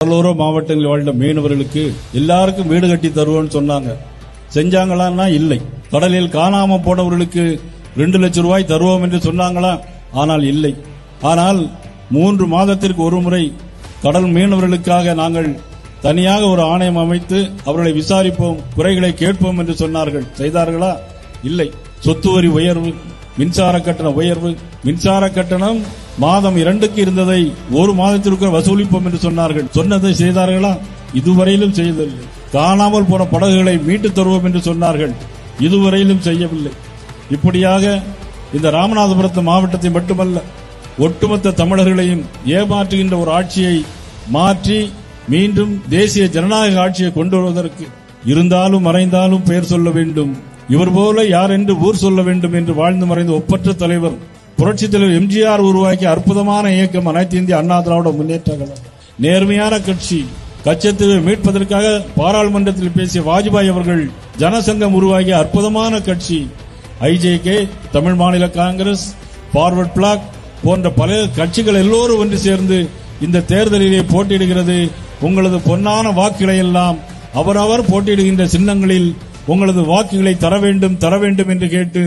கடலோர மாவட்டங்களில் வாழ்ந்த மீனவர்களுக்கு எல்லாருக்கும் வீடு கட்டி தருவோம்னு சொன்னாங்க. செஞ்சாங்களான்னா இல்லை. கடலில் காணாம போனவர்களுக்கு ரெண்டு லட்சம் ரூபாய் தருவோம் என்று சொன்னாங்களா? ஆனால் இல்லை. ஆனால் மூன்று மாதத்திற்கு ஒரு முறை கடல் மீனவர்களுக்காக நாங்கள் தனியாக ஒரு ஆணையம் அமைத்து அவர்களை விசாரிப்போம் குறைகளை கேட்போம் என்று சொன்னார்கள். செய்தார்களா? இல்லை. சொத்து வரி உயர்வு மின்சார கட்டண உயர்வு மின்சார கட்டணம் மாதம் இரண்டுக்கு இருந்ததை ஒரு மாதத்திற்கு வசூலிப்போம் என்று சொன்னார்கள். சொன்னதை செய்தார்களா? இதுவரையிலும் செய்யவில்லை. காணாமல் போன படகுகளை மீட்டு தருவோம் என்று சொன்னார்கள். இதுவரையிலும் செய்யவில்லை. இப்படியாக இந்த ராமநாதபுரத்து மாவட்டத்தை மட்டுமல்ல ஒட்டுமொத்த தமிழர்களையும் ஏமாற்றுகின்ற ஒரு ஆட்சியை மாற்றி மீண்டும் தேசிய ஜனநாயக ஆட்சியை கொண்டு வருவதற்கு இருந்தாலும் மறைந்தாலும் பெயர் சொல்ல வேண்டும். இவர் போல யார் என்று ஊர் சொல்ல வேண்டும் என்று வாழ்ந்து மறைந்த ஒப்பற்ற தலைவர் புரட்சித் தலைவர் எம்ஜிஆர் உருவாக்கிய அற்புதமான இயக்கம் அனைத்து இந்திய அண்ணா திராவிட முன்னேற்ற கழகம். நேர்மையான கட்சி கச்சத்தீவை மீட்பதற்காக பாராளுமன்றத்தில் பேசிய வாஜ்பாய் அவர்கள் ஜனசங்கம் உருவாகிய அற்புதமான கட்சி. ஐஜேகே தமிழ் மாநில காங்கிரஸ் பார்வர்ட் பிளாக் போன்ற பல கட்சிகள் எல்லோரும் ஒன்று சேர்ந்து இந்த தேர்தலிலே போட்டியிடுகிறது. உங்களது பொன்னான வாக்குகளை எல்லாம் அவரவர் போட்டியிடுகின்ற சின்னங்களில் உங்களது வாக்குகளை தர வேண்டும் தர வேண்டும் என்று கேட்டு